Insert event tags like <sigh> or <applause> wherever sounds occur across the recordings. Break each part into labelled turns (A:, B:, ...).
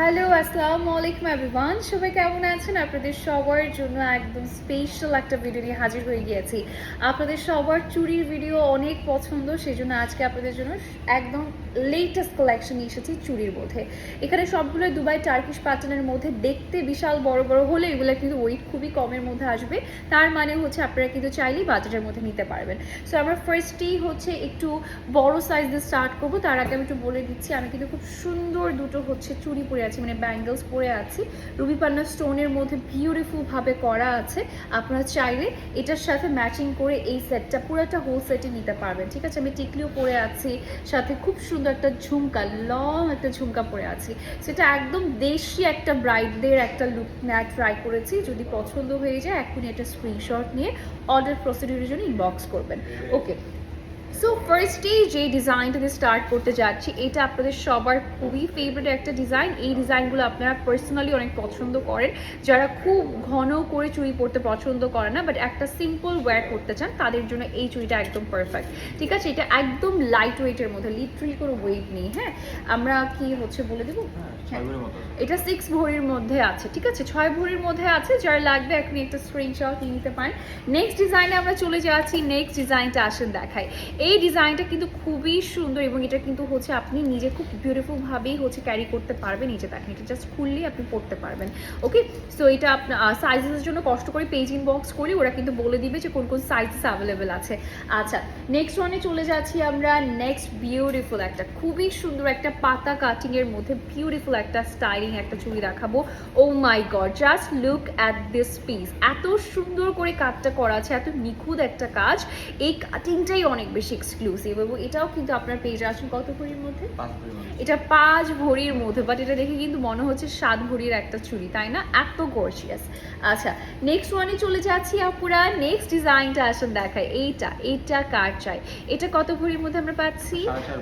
A: Hello আসসালামু আলাইকুম everyone সবাই কেমন আছেন? আপনাদের সবার জন্য একদম স্পেশাল একটা ভিডিও নিয়ে হাজির হয়ে গিয়েছি। আপনাদের সবার চুরির ভিডিও অনেক পছন্দ সেই জন্য আজকে আপনাদের জন্য একদম লেটেস্ট কালেকশন এসেছি চুরির মধ্যে। এখানে সবগুলো দুবাই টার্কিশ প্যাটার্নের মধ্যে দেখতে বিশাল বড় বড় হলে এগুলো কিন্তু ওয়েট খুবই কমের মধ্যে আসবে। তার মানে হচ্ছে আপনারা কিন্তু চাইলেই বাজেটের মধ্যে নিতে পারবেন। সো আমরা ফার্স্টেই হচ্ছে একটু বড় সাইজ দিয়ে স্টার্ট করব। তার আগে আমি একটু বলে দিচ্ছি, আমি কিন্তু খুব সুন্দর দুটো হচ্ছে চুড়ি পরে আছি মানে ব্যাঙ্গেলস পরে আছি। রুবি পান্না স্টোনের মধ্যে বিউটিফুল ভাবে করা আছে। আপনারা চাইলে এটার সাথে ম্যাচিং করে এই সেটটা পুরোটা হোল সেটই নিতে পারবেন, ঠিক আছে? আমি টিকলিও পরে আছি, সাথে খুব সুন্দর একটা ঝুমকা লং একটা ঝুমকা পরে আছি। সেটা একদম দেশি একটা ব্রাইডদের একটা লুক নেওয়া ট্রাই করেছি। যদি পছন্দ হয়ে যায় এখনই একটা স্ক্রিনশট নিয়ে অর্ডার প্রসিডিউরের জন্য ইনবক্স করবেন। ওকে সো ফার্স্টেই যে ডিজাইনটা দিয়ে স্টার্ট করতে যাচ্ছি এটা আপনাদের সবার খুবই ফেভারিট একটা ডিজাইন এই ডিজাইনগুলো আপনারা পার্সোনালি অনেক পছন্দ করেন। যারা খুব ঘন করে চুড়ি পরতে পছন্দ করে না বাট একটা সিম্পল ওয়্যার করতে চান তাদের জন্য এই চুড়িটা একদম পারফেক্ট ঠিক আছে? এটা একদম লাইট ওয়েটের মধ্যে লিটারি কোনো ওয়েট নেই হ্যাঁ? আমরা কি হচ্ছে বলে দেবো? এটা সিক্স ভরির মধ্যে আছে ঠিক আছে? ছয় ভরির মধ্যে আছে যারা লাগবে এখন একটা স্ক্রিনশট নিতে পারেন। নেক্সট ডিজাইনে আমরা চলে যাচ্ছি নেক্সট ডিজাইনটা আসেন দেখাই। এই ডিজাইনটা কিন্তু খুবই সুন্দর এবং এটা কিন্তু হচ্ছে আপনি নিজে খুব বিউটিফুল ভাবেই হচ্ছে ক্যারি করতে পারবেন। এই যে দেখেন, এটা জাস্ট খুললেই আপনি পড়তে পারবেন। ওকে সো এটা আপনার সাইজেসের জন্য কষ্ট করে পেজ ইনবক্স করি ওরা কিন্তু বলে দিবে যে কোন কোন সাইজেস অ্যাভেলেবেল আছে। আচ্ছা নেক্সট ওয়ানে চলে যাচ্ছি আমরা নেক্সট বিউটিফুল একটা, খুবই সুন্দর একটা পাতা কাটিং এর মধ্যে বিউটিফুল একটা স্টাইলিং একটা চুড়ি দেখাবো। ও my god just look at this piece এত সুন্দর করে কাজটা করা আছে, এত নিখুঁত একটা কাজ। এই কাটিংটাই অনেক বেশি। এক্সক্লুসিভ এবং এটাও কিন্তু আপনার পেজে আসুন কত ভরির মধ্যে? এটা পাঁচ ভরির মধ্যে বাট এটা দেখে কিন্তু মনে হচ্ছে সাত ভরির একটা চুড়ি তাই না? এত গর্জিয়াস আচ্ছা নেক্সট ওয়ানে চলে যাচ্ছি আপুরা। নেক্সট ডিজাইনটা আসুন দেখায় এইটা এইটা কার চাই? এটা কত ভরির মধ্যে আমরা পাচ্ছি?
B: চার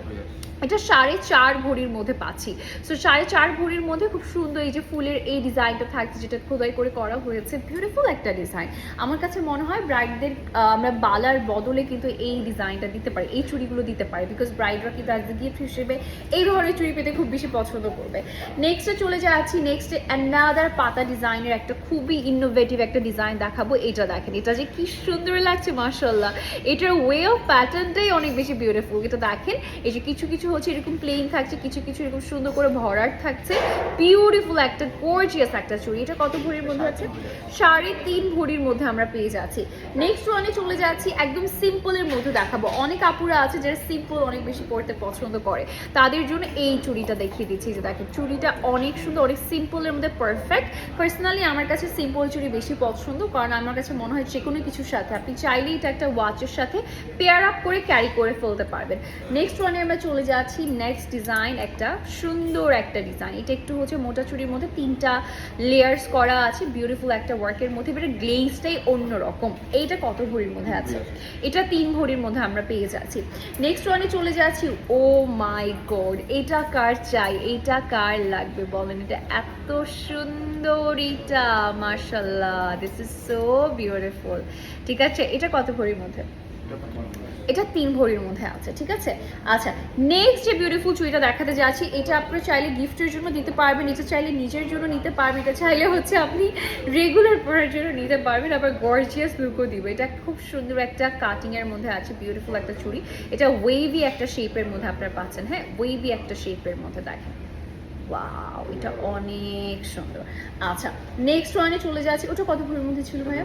A: এটা সাড়ে চার ভরির মধ্যে পাচ্ছি। সো সাড়ে চার ভরির মধ্যে খুব সুন্দর এই যে ফুলের এই ডিজাইনটা থাকছে, যেটা খোদাই করে করা হয়েছে। বিউটিফুল একটা ডিজাইন আমার কাছে মনে হয় ব্রাইডদের আমরা বালার বদলে কিন্তু এই ডিজাইনটা দিতে পারি, এই চুড়িগুলো দিতে পারি। বিকজ ব্রাইডরা কিন্তু অ্যাজ গিফট হিসেবে এই ধরনের চুড়ি পেতে খুব বেশি পছন্দ করবে। নেক্সটে চলে যাচ্ছি নেক্সট অ্যানাদার পাতা ডিজাইনের একটা খুবই ইনোভেটিভ একটা ডিজাইন দেখাবো। এটা দেখেন, এটা যে কি সুন্দর লাগছে মার্শাল্লাহ এটার ওয়ে অফ প্যাটার্নটাই অনেক বেশি বিউটিফুল এটা দেখেন, এই যে কিছু কিছু হচ্ছে, এরকম প্লেন থাকছে, কিছু কিছু এরকম সুন্দর করে ভরাট থাকছে। বিউটিফুল একটা গর্জিয়াস একটা চুড়ি। এটা কত ভরির মধ্যে আছে? সাড়ে তিন ভরির মধ্যে আমরা পেয়ে যাচ্ছি। নেক্সট ওয়ানে চলে যাচ্ছি, একদম সিম্পলের মধ্যে দেখাবো। অনেক আপুরা আছে যারা সিম্পল অনেক বেশি পড়তে পছন্দ করে। তাদের জন্য এই চুড়িটা দেখিয়ে দিচ্ছি যে দেখেন চুড়িটা অনেক সুন্দর, অনেক সিম্পলের মধ্যে পারফেক্ট পার্সোনালি আমার কাছে সিম্পল চুড়ি বেশি পছন্দ, কারণ আমার কাছে মনে হয় যে কোনো কিছুর সাথে, আপনি চাইলেই এটা একটা ওয়াচের সাথে পেয়ার আপ করে ক্যারি করে ফেলতে পারবেন। নেক্সট ওয়ানে আমরা চলে যাচ্ছি নেক্সট ডিজাইন একটা সুন্দর একটা ডিজাইন এটা একটু হচ্ছে মোটা চুড়ির মধ্যে তিনটা লেয়ার্স করা আছে বিউটিফুল একটা ওয়ার্কের মধ্যে এবারে গ্লেজটাই অন্যরকম এইটা কত ভরির মধ্যে আছে? এটা তিন ভরির মধ্যে আমরা পেয়ে যাচ্ছি। নেক্সট ওয়ানে চলে যাচ্ছি। ও মাই গড এটা কার চাই? এটা কার লাগবে বলেন? এটা এত সুন্দর এটা মার্শাল্লাহ দিস ইজ সো বিউটিফুল ঠিক আছে? এটা কত ভরির মধ্যে?
B: এটা
A: তিন ভরির মধ্যে আছে, ঠিক আছে? আচ্ছা নেক্সট যে বিউটিফুল চুড়িটা দেখাতে যাচ্ছি, এটা আপনারা চাইলে গিফটের জন্য দিতে পারবেন, এটা চাইলে নিজের জন্য নিতে পারবেন, এটা চাইলে হচ্ছে আপনি রেগুলার পরার জন্য নিতে পারবেন, আবার গর্জিয়াস লুকও দিবে। এটা খুব সুন্দর একটা কাটিং এর মধ্যে আছে বিউটিফুল একটা চুড়ি। এটা ওয়েভি একটা শেপের মধ্যে আপনারা পাচ্ছেন হ্যাঁ? ওয়েভি একটা শেপের মধ্যে, দেখেন। ওয়াও এটা অনেক সুন্দর। আচ্ছা নেক্সট ওয়ানে চলে যাচ্ছি। ওটা কত ভরির মধ্যে ছিল ভাইয়া।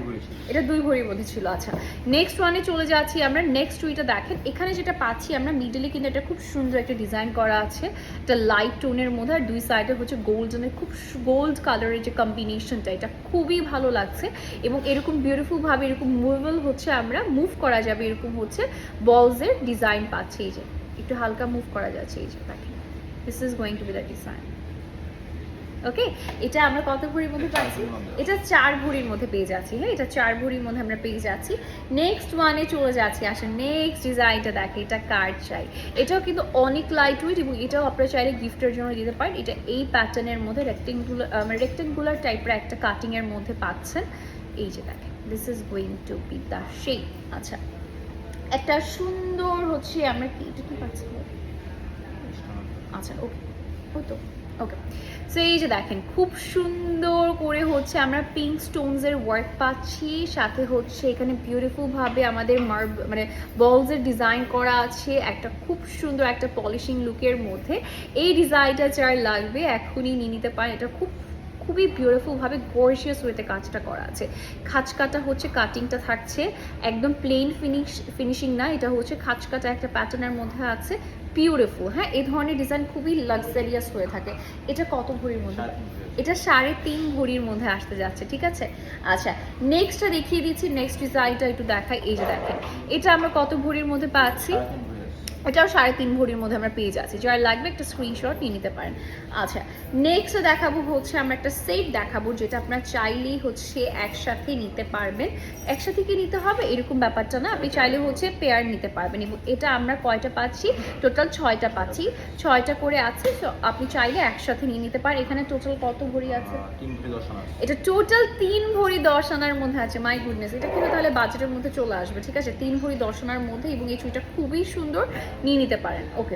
A: এটা দুই ভরির মধ্যে ছিল আচ্ছা। নেক্সট ওয়ানে চলে যাচ্ছি আমরা নেক্সট উইটা দেখেন। এখানে যেটা পাচ্ছি আমরা মিডলে কিন্তু এটা খুব সুন্দর একটা ডিজাইন করা আছে। একটা লাইট টোনের মধ্যে আর দুই সাইডে হচ্ছে গোল্ডেনের খুব গোল্ড কালারের যে কম্বিনেশনটা এটা খুবই ভালো লাগছে। এবং এরকম বিউটিফুল ভাবে এরকম মুভেবল হচ্ছে আমরা মুভ করা যাবে এরকম হচ্ছে বলসের ডিজাইন পাচ্ছি এই যে। একটু হালকা মুভ করা যাচ্ছে এই যে দেখেন। This is going to be the design okay এটা আমরা কত ভরির মধ্যে পাচ্ছি এটা চার ভরির মধ্যে পেয়ে যাচ্ছি হ্যাঁ? এটা চার ভরির মধ্যে আমরা পেয়ে যাচ্ছি। নেক্সট ওয়ানে চলে যাচ্ছি আসেন। নেক্সট ডিজাইনটা দেখে এটা কার্ড চাই? এটাও কিন্তু অনেক লাইট ওয়েট এবং এটাও আপনারা চাইলে গিফটের জন্য দিতে পারেন। এটা এই প্যাটার্নের মধ্যে রেক্টেঙ্গুলার রেক্টেঙ্গুলার টাইপের একটা কাটিংয়ের মধ্যে পাচ্ছেন। এই যে দেখেন this is going to be the shape আচ্ছা একটা সুন্দর হচ্ছে আমরা কি এটা কি পাচ্ছি? আচ্ছা ওকে হতো ওকে সো এই যে দেখেন, খুব সুন্দর করে হচ্ছে আমরা পিঙ্ক স্টোনসের ওয়ার্ক পাচ্ছি, সাথে হচ্ছে এখানে বিউটিফুল ভাবে আমাদের মার্ব মানে বলসের ডিজাইন করা আছে, একটা খুব সুন্দর একটা পলিশিং লুকের মধ্যে। এই ডিজাইনটা যার লাগবে, এখনই নিয়ে নিতে পারেন, এটা খুব খুবই বিউটিফুল ভাবে গর্জিয়াস ওয়েতে কাজটা করা আছে। খাঁচকাটা হচ্ছে কাটিংটা থাকছে একদম প্লেন ফিনিশ ফিনিশিং না এটা হচ্ছে খাঁচকাটা একটা প্যাটার্নের মধ্যে আছে বিউটিফুল হ্যাঁ? এই ধরনের ডিজাইন খুবই লাক্সারিয়াস হয়ে থাকে। এটা কত ভরির মধ্যে। এটা সাড়ে তিন ভরির মধ্যে আসতে যাচ্ছে ঠিক আছে? আচ্ছা নেক্সটটা দেখিয়ে দিচ্ছি নেক্সট ডিজাইনটা একটু দেখাই এই যে দেখেন এটা আমরা কত ভরির মধ্যে পাচ্ছি। এটাও সাড়ে তিন ভরির মধ্যে আমরা পেয়ে যাচ্ছি। যার লাগবে একটা স্ক্রিনশট নিয়ে নিতে পারেন। আচ্ছা নেক্সট দেখাবো হচ্ছে আমরা একটা সেট দেখাবো যেটা আপনার চাইলেই হচ্ছে একসাথে নিতে পারবেন। একসাথে কি নিতে হবে? এরকম ব্যাপারটা না আপনি চাইলে হচ্ছে পেয়ার নিতে পারবেন এবং এটা আমরা কয়টা পাচ্ছি? টোটাল ছয়টা পাচ্ছি। ছয়টা করে আছে তো আপনি চাইলে একসাথে নিয়ে নিতে পারেন। এখানে টোটাল কত ভরি আছে। এটা টোটাল তিন ভরি দশ আনার মধ্যে আছে মাই গুডনেস এটা কিন্তু তাহলে বাজেটের মধ্যে চলে আসবে ঠিক আছে? তিন ভরি দশ আনার মধ্যে এবং এই চুড়িটা খুবই সুন্দর। নিয়ে নিতে পারেন। ওকে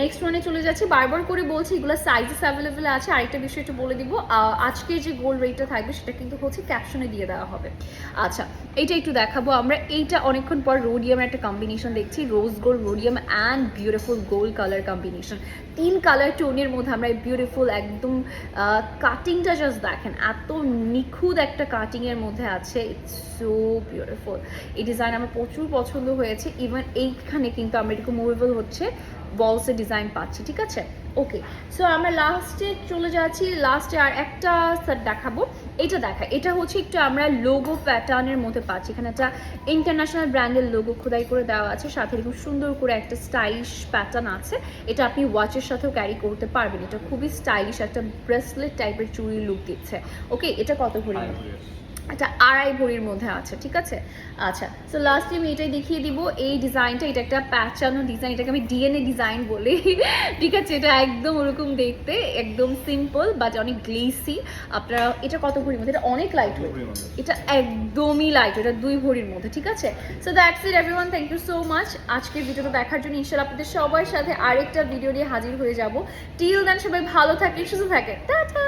A: নেক্সট ওয়ানে চলে যাচ্ছি। বারবার করে বলছি এগুলো সাইজেস অ্যাভেলেবেল আছে। আরেকটা বিষয় একটু বলে দিব। আহ, আজকের যে গোল্ড রেটটা থাকবে সেটা কিন্তু হচ্ছে ক্যাপশনে দিয়ে দেওয়া হবে। আচ্ছা এইটা একটু দেখাবো আমরা। এইটা অনেকক্ষণ পর রোডিয়ামের একটা কম্বিনেশন দেখছি। Rose gold rhodium and beautiful gold colour combination তিন কালার টোনের মধ্যে আমরা এই বিউটিফুল একদম কাটিংটা জাস্ট দেখেন। এত নিখুঁত একটা কাটিংয়ের মধ্যে আছে। ইটস সো বিউটিফুল এই ডিজাইন আমার প্রচুর পছন্দ হয়েছে। ইভেন এইখানে কিন্তু আমরা এরকম মুভেবল হচ্ছে বলসের ডিজাইন পাচ্ছি, ঠিক আছে? ওকে সো আমরা লাস্টে চলে যাচ্ছি লাস্টে আর একটা সেট দেখাবো। এটা দেখা, এটা হচ্ছে একটু আমরা লোগো প্যাটার্নের মধ্যে পাচ্ছি। এখানে একটা ইন্টারন্যাশনাল ব্র্যান্ডের লোগো খোদাই করে দেওয়া আছে, সাথে এরকম সুন্দর করে একটা স্টাইলিশ প্যাটার্ন আছে। এটা আপনি ওয়াচের সাথেও ক্যারি করতে পারবেন। এটা খুবই স্টাইলিশ একটা ব্রেসলেট টাইপের চুড়ি লুক দিচ্ছে। ওকে এটা কত
B: আছে।
A: এটা আড়াই ভরির মধ্যে আছে ঠিক আছে? আচ্ছা সো লাস্ট আমি এটাই দেখিয়ে দিব এই ডিজাইনটা এটা একটা প্যাচানো ডিজাইন এটাকে আমি ডিএনএ ডিজাইন বলি <laughs> ঠিক আছে? এটা একদম ওরকম দেখতে একদম সিম্পল বাট অনেক গ্লেসি আপনারা এটা কত ভরির মধ্যে? এটা অনেক লাইট। এটা একদমই লাইট এটা দুই ভরির মধ্যে ঠিক আছে? So that's it everyone thank you so much আজকের ভিডিওটা দেখার জন্য ইনশাল্লাহ আপনাদের সবার সাথে আরেকটা ভিডিও নিয়ে হাজির হয়ে যাব। টিল দেন সবাই ভালো থাকে সুস্থ থাকে টাটা!